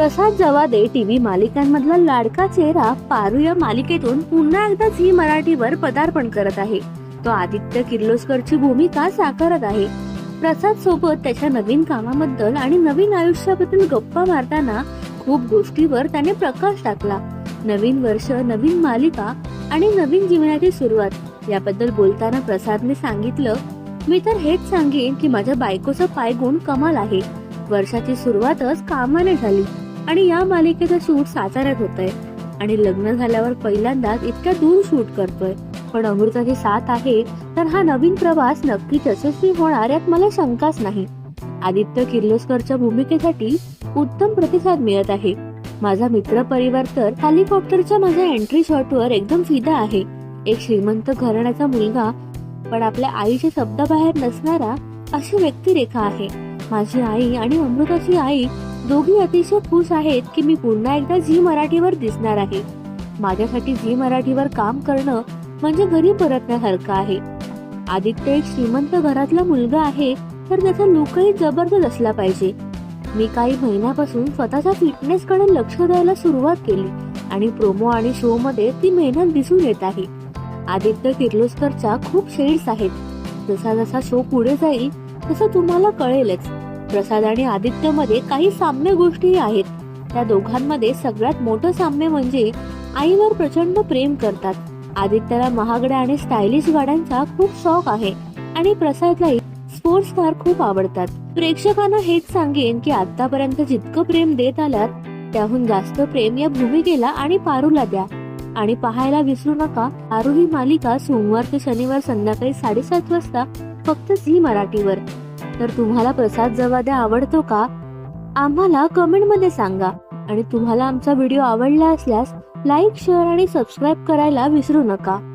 प्रसाद Jawade TV मालिकांमधला लाडका चेहरा पारू या मालिकेतून पुन्हा एकदा झी मराठीवर पदार्पण करत आहे. तो आदित्य किर्लोस्करची भूमिका साकारत आहे. प्रसाद सोबत त्याच्या नवीन कामाबद्दल आणि नवीन आयुष्याबद्दल गप्पा मारताना खूप गोष्टीवर त्याने प्रकाश टाकला. नवीन वर्ष नवीन मालिका आणि नवीन जीवनाची सुरुवात. याबद्दल बोलताना प्रसादने सांगितलं मी तर हेच सांगेन की माझ्या बायकोचं पायगुण कमाल आहे. वर्षाची सुरुवातच कामाने झाली. आणि या मालिकेचं शूट साताऱ्यात होत आहे आणि लग्न झाल्यावर पहिल्यांदाच इतक्या दूर शूट करतोय. पण अमृताची साथ आहे तर हा नवीन प्रवास नक्की यशस्वी होणार यात मला शंकाच नाही. आदित्य किर्लोस्करच्या भूमिकेसाठी उत्तम प्रतिसाद मिळत आहे. माझा मित्र परिवार तर हेलिकॉप्टरच्या माझ्या एंट्री शॉटवर एकदम फिदा आहे. एक श्रीमंत घराण्याचा मुलगा पण आपल्या आईच्या शब्दाबाहेर नसणारा अशी व्यक्तिरेखा आहे. माझी आई आणि अमृताची आई दोघी अतिशय खुश आहेत की मी पुन्हा एकदा झी मराठीवर दिसणार आहे. माझ्यासाठी झी मराठीवर काम करणं म्हणजे घरी परतण्यासारखं आहे. आदित्य एक श्रीमंत घरातला मुलगा आहे तर त्याचा लुकही जबरदस्त असला पाहिजे. मी काही महिन्यापासून स्वतःच्या फिटनेस कडे लक्ष द्यायला सुरुवात केली आणि प्रोमो आणि शो मध्ये ती मेहनत दिसून येत आहे. आदित्य किर्लोस्करच्या खूप शेड्स आहेत. जसा जसा शो पुढे जाईल तसं तुम्हाला कळेलच. प्रसाद आणि आदित्यमध्ये काही साम्य गोष्टी आहेत. त्या दोघांमध्ये सगळ्यात मोठं साम्य म्हणजे आईवर प्रचंड प्रेम करतात. आदित्यला महागड्या आणि स्टायलिश गाड्यांचा खूप शौक आहे आणि प्रसादलाही स्पोर्ट्स कार खूप आवडतात. प्रेक्षकांना हेच सांगेन की आतापर्यंत जितकं प्रेम देत आलात त्याहून जास्त प्रेम या भूमिकेला आणि पारूला द्या. आणि पाहायला विसरू नका पारू ही मालिका सोमवार ते शनिवार संध्याकाळी साडेसात वाजता फक्त झी मराठीवर. तर तुम्हाला प्रसाद जवादे आवडतो का? आम्हाला कमेंटमध्ये सांगा. आणि तुम्हाला आमचा व्हिडिओ आवडला असल्यास लाईक शेअर आणि सबस्क्राईब करायला विसरू नका.